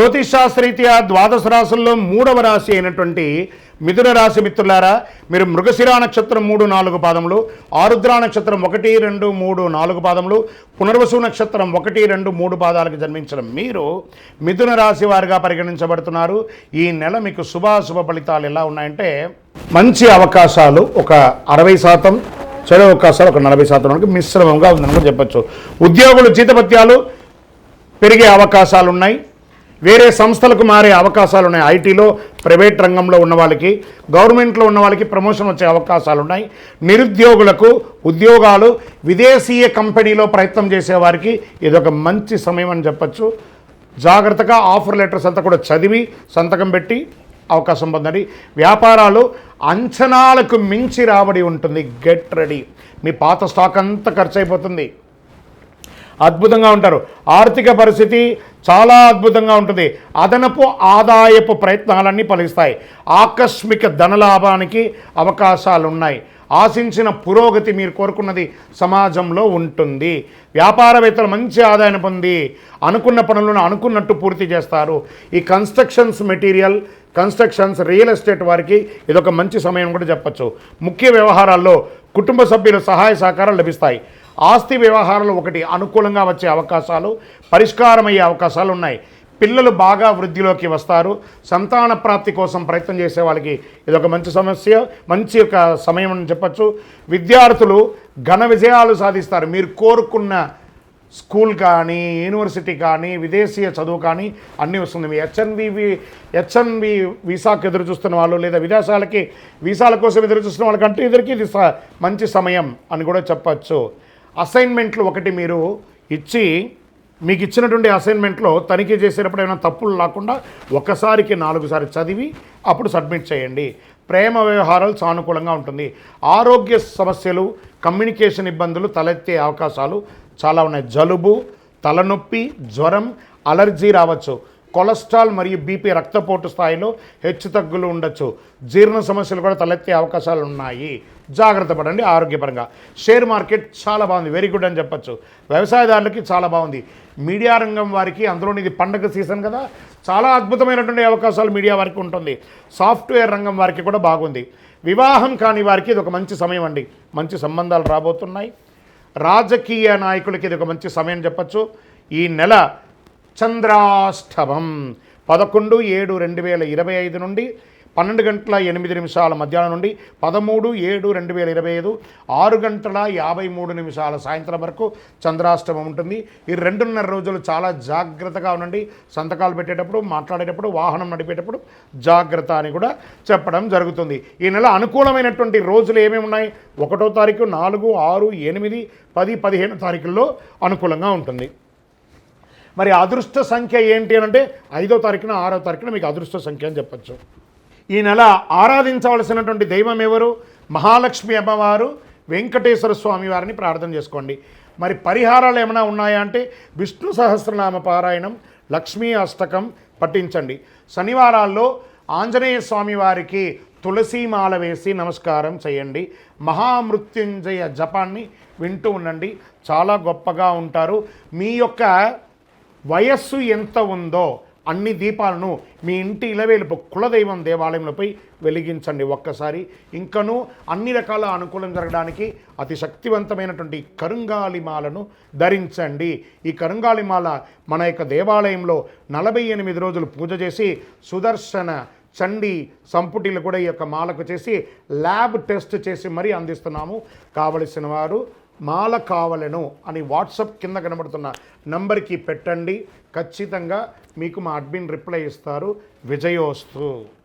జ్యోతిషాస్త్రీత్యా ద్వాదశ రాశుల్లో మూడవ రాశి అయినటువంటి మిథున రాశి మిత్రులారా మీరు మృగశిరా నక్షత్రం మూడు నాలుగు పాదములు ఆరుద్ర నక్షత్రం ఒకటి రెండు మూడు నాలుగు పాదములు పునర్వసు నక్షత్రం ఒకటి రెండు మూడు పాదాలకు జన్మించడం మీరు మిథున రాశి వారిగా పరిగణించబడుతున్నారు. ఈ నెల మీకు శుభాశుభ ఫలితాలు ఎలా ఉన్నాయంటే మంచి అవకాశాలు ఒక అరవై శాతం చెడు అవకాశాలు ఒక నలభై శాతం వరకు మిశ్రమంగా ఉందని చెప్పచ్చు. ఉద్యోగులు జీతభత్యాలు పెరిగే అవకాశాలు ఉన్నాయి వేరే సంస్థలకు మారే అవకాశాలు ఉన్నాయి ఐటీలో ప్రైవేట్ రంగంలో ఉన్న వాళ్ళకి గవర్నమెంట్లో ఉన్న వాళ్ళకి ప్రమోషన్ వచ్చే అవకాశాలు ఉన్నాయి నిరుద్యోగులకు ఉద్యోగాలు విదేశీయ కంపెనీలో ప్రయత్నం చేసేవారికి ఇదొక మంచి సమయం అని చెప్పచ్చు. జాగ్రత్తగా ఆఫర్ లెటర్స్ అంతా కూడా చదివి సంతకం పెట్టి అవకాశం పొందండి. వ్యాపారాలు అంచనాలకు మించి రాబడి ఉంటుంది. Get ready. మీ పాత స్టాక్ అంతా ఖర్చు అయిపోతుంది. అద్భుతంగా ఉంటారు. ఆర్థిక పరిస్థితి చాలా అద్భుతంగా ఉంటుంది. అదనపు ఆదాయపు ప్రయత్నాలన్నీ ఫలిస్తాయి. ఆకస్మిక ధనలాభానికి అవకాశాలు ఉన్నాయి ఆశించిన పురోగతి మీరు కోరుకున్నది సమాజంలో ఉంటుంది. వ్యాపారవేత్తలు మంచి ఆదాయం పొంది అనుకున్న పనులను అనుకున్నట్టు పూర్తి చేస్తారు. ఈ constructions material constructions real estate వారికి ఇదొక మంచి సమయం కూడా చెప్పచ్చు. ముఖ్య వ్యవహారాల్లో కుటుంబ సభ్యుల సహాయ సహకారాలు లభిస్తాయి. ఆస్తి వ్యవహారాలు ఒకటి అనుకూలంగా వచ్చే అవకాశాలు పరిష్కారమయ్యే అవకాశాలు ఉన్నాయి. పిల్లలు బాగా వృద్ధిలోకి వస్తారు. సంతాన ప్రాప్తి కోసం ప్రయత్నం చేసే వాళ్ళకి ఇదొక మంచి సమస్య మంచి ఒక సమయం అని చెప్పచ్చు. విద్యార్థులు ఘన విజయాలు సాధిస్తారు. మీరు కోరుకున్న స్కూల్ కానీ యూనివర్సిటీ కానీ విదేశీయ చదువు కానీ అన్నీ వస్తుంది. మీ హెచ్ఎన్వి హెచ్ఎన్వి వీసాకు ఎదురు చూస్తున్న వాళ్ళు లేదా విదేశాలకి వీసాల కోసం ఎదురు చూస్తున్న వాళ్ళకంటే ఇద్దరికి ఇది స- మంచి సమయం అని కూడా చెప్పచ్చు. అసైన్మెంట్లు ఒకటి మీరు ఇచ్చి మీకు ఇచ్చినటువంటి అసైన్మెంట్లో తనిఖీ చేసేటప్పుడు ఏమైనా తప్పులు లేకుండా ఒకసారికి నాలుగుసారి చదివి అప్పుడు సబ్మిట్ చేయండి. ప్రేమ వ్యవహారాలు సానుకూలంగా ఉంటుంది. ఆరోగ్య సమస్యలు కమ్యూనికేషన్ ఇబ్బందులు తలెత్తే అవకాశాలు చాలా ఉన్నాయి. జలుబు తలనొప్పి జ్వరం అలర్జీ రావచ్చు. కొలెస్ట్రాల్ మరియు బీపీ రక్తపోటు స్థాయిలో హెచ్చు తగ్గులు ఉండొచ్చు. జీర్ణ సమస్యలు కూడా తలెత్తే అవకాశాలు ఉన్నాయి. జాగ్రత్త పడండి ఆరోగ్యపరంగా. షేర్ మార్కెట్ చాలా బాగుంది. వెరీ గుడ్ అని చెప్పొచ్చు. వ్యవసాయదారులకి చాలా బాగుంది. మీడియా రంగం వారికి అందులోని ఇది పండగ సీజన్ కదా. చాలా అద్భుతమైనటువంటి అవకాశాలు మీడియా వారికి ఉంటుంది. సాఫ్ట్వేర్ రంగం వారికి కూడా బాగుంది. వివాహం కాని వారికి ఇది ఒక మంచి సమయం అండి. మంచి సంబంధాలు రాబోతున్నాయి. రాజకీయ నాయకులకి ఇది ఒక మంచి సమయం చెప్పచ్చు. ఈ నెల చంద్రాష్టమం పదకొండు ఏడు రెండు వేల ఇరవై ఐదు నుండి పన్నెండు గంటల ఎనిమిది నిమిషాల మధ్యాహ్నం నుండి పదమూడు ఏడు రెండు వేల ఇరవై ఐదు ఆరు గంటల యాభై మూడు నిమిషాల సాయంత్రం వరకు చంద్రాష్టమం ఉంటుంది. ఈ రెండున్నర రోజులు చాలా జాగ్రత్తగా ఉండండి. సంతకాలు పెట్టేటప్పుడు మాట్లాడేటప్పుడు వాహనం నడిపేటప్పుడు జాగ్రత్త అని కూడా చెప్పడం జరుగుతుంది. ఈ నెల అనుకూలమైనటువంటి రోజులు ఏమేమి ఉన్నాయి? ఒకటో తారీఖు నాలుగు ఆరు ఎనిమిది పది పదిహేను తారీఖుల్లో అనుకూలంగా ఉంటుంది. మరి అదృష్ట సంఖ్య ఏంటి అని అంటే ఐదో తారీఖున ఆరో తారీఖున మీకు అదృష్ట సంఖ్య అని చెప్పచ్చు. ఈ నెల ఆరాధించవలసినటువంటి దైవం ఎవరు? మహాలక్ష్మి అమ్మవారు వెంకటేశ్వర స్వామి వారిని ప్రార్థన చేసుకోండి. మరి పరిహారాలు ఏమైనా ఉన్నాయా అంటే విష్ణు సహస్రనామ పారాయణం లక్ష్మీ అష్టకం పఠించండి. శనివారాల్లో ఆంజనేయ స్వామి వారికి తులసీమాల వేసి నమస్కారం చేయండి. మహామృత్యుంజయ జపాన్ని వింటూ ఉండండి. చాలా గొప్పగా ఉంటారు. మీ యొక్క వయస్సు ఎంత ఉందో అన్ని దీపాలను మీ ఇంటి ఇలవేలుపు కులదైవం దేవాలయంలోపై వెలిగించండి ఒక్కసారి. ఇంకనూ అన్ని రకాల అనుకూలం జరగడానికి అతి శక్తివంతమైనటువంటి కరుంగాలిమాలను ధరించండి. ఈ కరుంగాలిమాల మన యొక్క దేవాలయంలో నలభై ఎనిమిది రోజులు పూజ చేసి సుదర్శన చండి సంపుటిలు కూడా ఈ యొక్క మాలకు చేసి ల్యాబ్ టెస్ట్ చేసి మరీ అందిస్తున్నాము. కావలసిన వారు మాల కావలెను అని వాట్సాప్ కింద కనబడుతున్న నంబర్కి పెట్టండి. ఖచ్చితంగా మీకు మా అడ్మిన్ రిప్లై ఇస్తారు. విజయోస్తు.